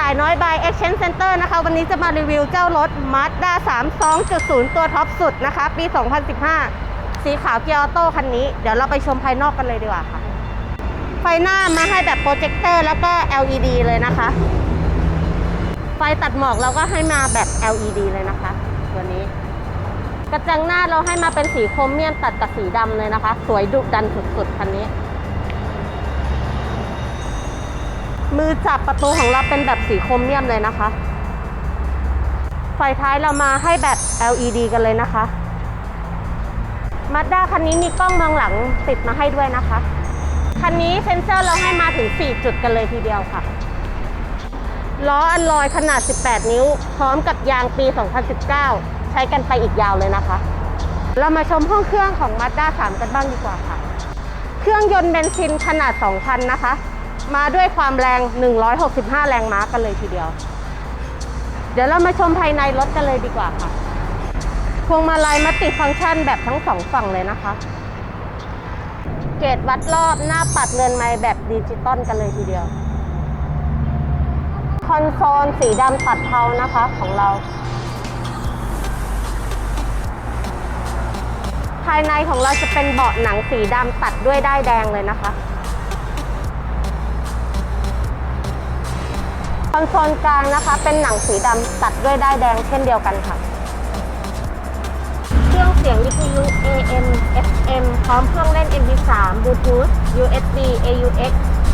ต่ายน้อยบาย Exchange Center นะคะ วันนี้จะมารีวิวเจ้ารถ Mazda 3 2.0 ตัวท็อปสุดนะคะ ปี 2015 สีขาวเกียร์ออโต้คันนี้ เดี๋ยวเราไปชมภายนอกกันเลยดีกว่าค่ะ ไฟหน้ามาให้แบบโปรเจคเตอร์แล้วก็ LED เลยนะคะ ไฟตัดหมอกเราก็ให้มาแบบ LED เลยนะคะ ตัวนี้ กระจังหน้าเราให้มาเป็นสีโครเมียมตัดกับสีดำเลยนะคะ สวยดุดันสุดๆคันนี้ มือจับประตูของเราเป็นแบบสีโครเมียมเลยนะคะ ไฟท้ายเรามาให้แบบ LED กันเลยนะคะมาด้าคันนี้มีกล้องมองหลังติดมาให้ด้วยนะคะ คันนี้เซนเซอร์เราให้มาถึง 4 จุดกันเลยทีเดียวค่ะ ล้ออันลอยขนาด 18 นิ้ว พร้อมกับยางปี 2019 ใช้กันไปอีกยาวเลยนะคะ เรามาชมห้องเครื่องของ Mazda 3 กันบ้างดีกว่าค่ะ เครื่องยนต์เบนซินขนาด 2,000 นะคะ มาด้วยความแรง 165 แรงม้ากันเลยทีเดียว เดี๋ยวเรามาชมภายในรถกันเลยดีกว่าค่ะ พวงมาลัยมัติฟังก์ชันแบบทั้งสองฝั่งเลยนะคะ เกจวัดรอบหน้าปัดเรือนไม้แบบดิจิตอลกันเลยทีเดียว คอนโซลสีดำตัดเทานะคะของเรา ภายในของเราจะเป็นเบาะหนังสีดำตัดด้วยด้ายแดงเลยนะคะ คอนโซลกลางนะคะ เป็นหนังสีดำตัดด้วยด้ายแดงเช่นเดียวกันค่ะ เครื่องเสียงวิทยุ AM FM พร้อมเครื่องเล่น MP3 Bluetooth USB AUX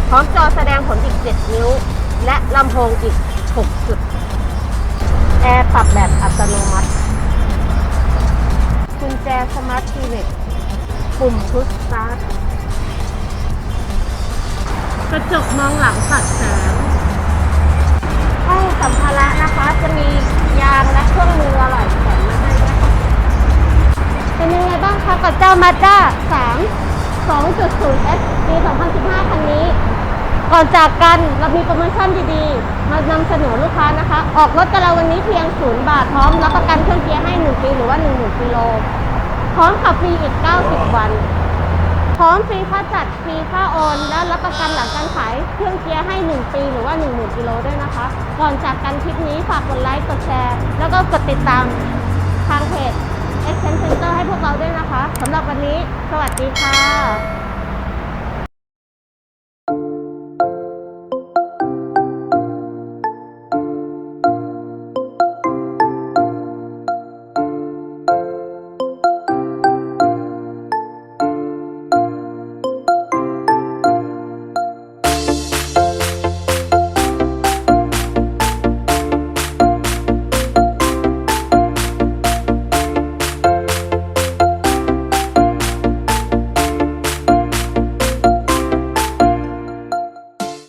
พร้อมจอแสดงผลอีก 7 นิ้ว และลำโพงอีก 6 จุด แอร์ปรับแบบอัตโนมัติกุญแจสมาร์ทคีย์เล็กปุ่มพุชสตาร์ทกระจกมองหลังปัดแสง ห้องสัมภาระนะคะ จะมียางและเครื่องมืออร่อยแถมมาให้ด้วยค่ะเป็นยังไงบ้างคะกับเจ้า Mazda 3 2.0 S ปี2015 คันนี้ ก่อนจากกันเรามีโปรโมชั่นดีๆ มานำเสนอลูกค้านะคะ ออกรถกับเราวันนี้เพียง0บาทพร้อมรับประกันเครื่องเกียร์ให้ 1 ปีหรือว่า 10,000กิโลพร้อมขับฟรีอีก 90 วัน พร้อมฟรีค่าจัดฟรีค่าโอน และรับประกันหลังการขายเครื่องเกียร์ให้ 1 ปีหรือว่า 10,000กิโลด้วยนะคะ ก่อนจากกันคลิปนี้ฝากกดไลค์กดแชร์ แล้วก็กดติดตามทางเพจ e x t e n d Center ให้พวกเราด้วยนะคะสำหรับวันนี้ สวัสดีค่ะ